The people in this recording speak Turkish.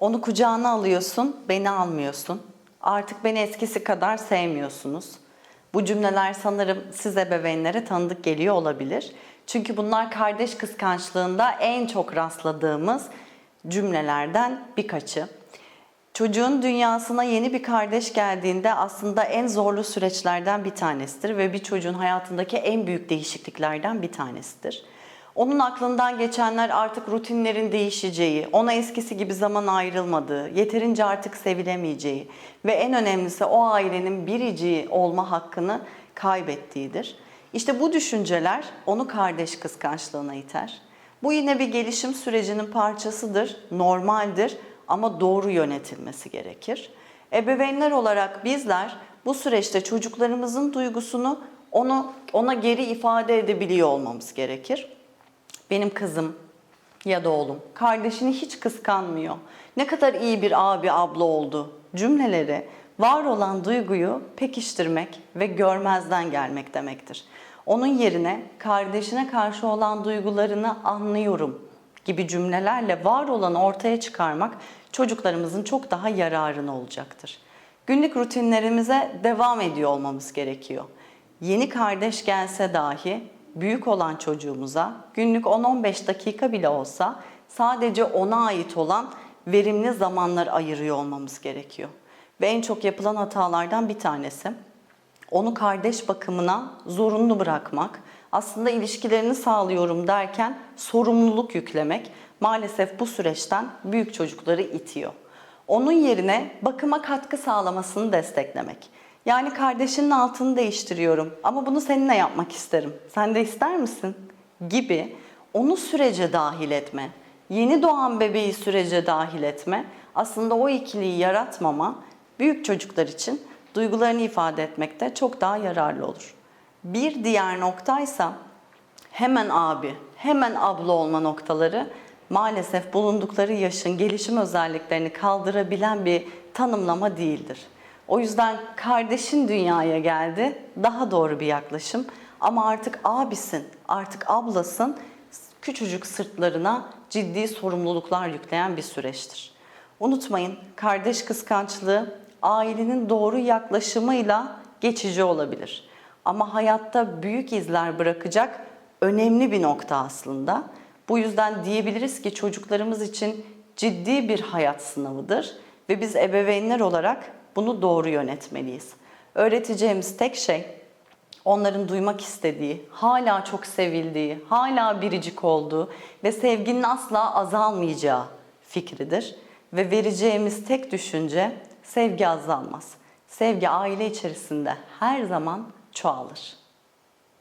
Onu kucağına alıyorsun, beni almıyorsun. Artık beni eskisi kadar sevmiyorsunuz. Bu cümleler sanırım siz ebeveynlere tanıdık geliyor olabilir. Çünkü bunlar kardeş kıskançlığında en çok rastladığımız cümlelerden birkaçı. Çocuğun dünyasına yeni bir kardeş geldiğinde aslında en zorlu süreçlerden bir tanesidir ve bir çocuğun hayatındaki en büyük değişikliklerden bir tanesidir. Onun aklından geçenler artık rutinlerin değişeceği, ona eskisi gibi zaman ayrılmadığı, yeterince artık sevilemeyeceği ve en önemlisi o ailenin biriciği olma hakkını kaybettiğidir. İşte bu düşünceler onu kardeş kıskançlığına iter. Bu yine bir gelişim sürecinin parçasıdır, normaldir ama doğru yönetilmesi gerekir. Ebeveynler olarak bizler bu süreçte çocuklarımızın duygusunu onu ona geri ifade edebiliyor olmamız gerekir. Benim kızım ya da oğlum kardeşini hiç kıskanmıyor. Ne kadar iyi bir abi abla oldu cümleleri var olan duyguyu pekiştirmek ve görmezden gelmek demektir. Onun yerine kardeşine karşı olan duygularını anlıyorum gibi cümlelerle var olanı ortaya çıkarmak çocuklarımızın çok daha yararına olacaktır. Günlük rutinlerimize devam ediyor olmamız gerekiyor. Yeni kardeş gelse dahi büyük olan çocuğumuza günlük 10-15 dakika bile olsa sadece ona ait olan verimli zamanlar ayırıyor olmamız gerekiyor. Ve en çok yapılan hatalardan bir tanesi onu kardeş bakımına zorunlu bırakmak, aslında ilişkilerini sağlıyorum derken sorumluluk yüklemek maalesef bu süreçten büyük çocukları itiyor. Onun yerine bakıma katkı sağlamasını desteklemek. Yani kardeşinin altını değiştiriyorum ama bunu seninle yapmak isterim. Sen de ister misin? Gibi onu sürece dahil etme. Yeni doğan bebeği sürece dahil etme. Aslında o ikiliyi yaratmama büyük çocuklar için duygularını ifade etmekte çok daha yararlı olur. Bir diğer noktaysa hemen abi, hemen abla olma noktaları maalesef bulundukları yaşın gelişim özelliklerini kaldırabilen bir tanımlama değildir. O yüzden kardeşin dünyaya geldi daha doğru bir yaklaşım ama artık abisin, artık ablasın küçücük sırtlarına ciddi sorumluluklar yükleyen bir süreçtir. Unutmayın kardeş kıskançlığı ailenin doğru yaklaşımıyla geçici olabilir. Ama hayatta büyük izler bırakacak önemli bir nokta aslında. Bu yüzden diyebiliriz ki çocuklarımız için ciddi bir hayat sınavıdır ve biz ebeveynler olarak bunu doğru yönetmeliyiz. Öğreteceğimiz tek şey onların duymak istediği, hala çok sevildiği, hala biricik olduğu ve sevginin asla azalmayacağı fikridir. Ve vereceğimiz tek düşünce sevgi azalmaz. Sevgi aile içerisinde her zaman çoğalır.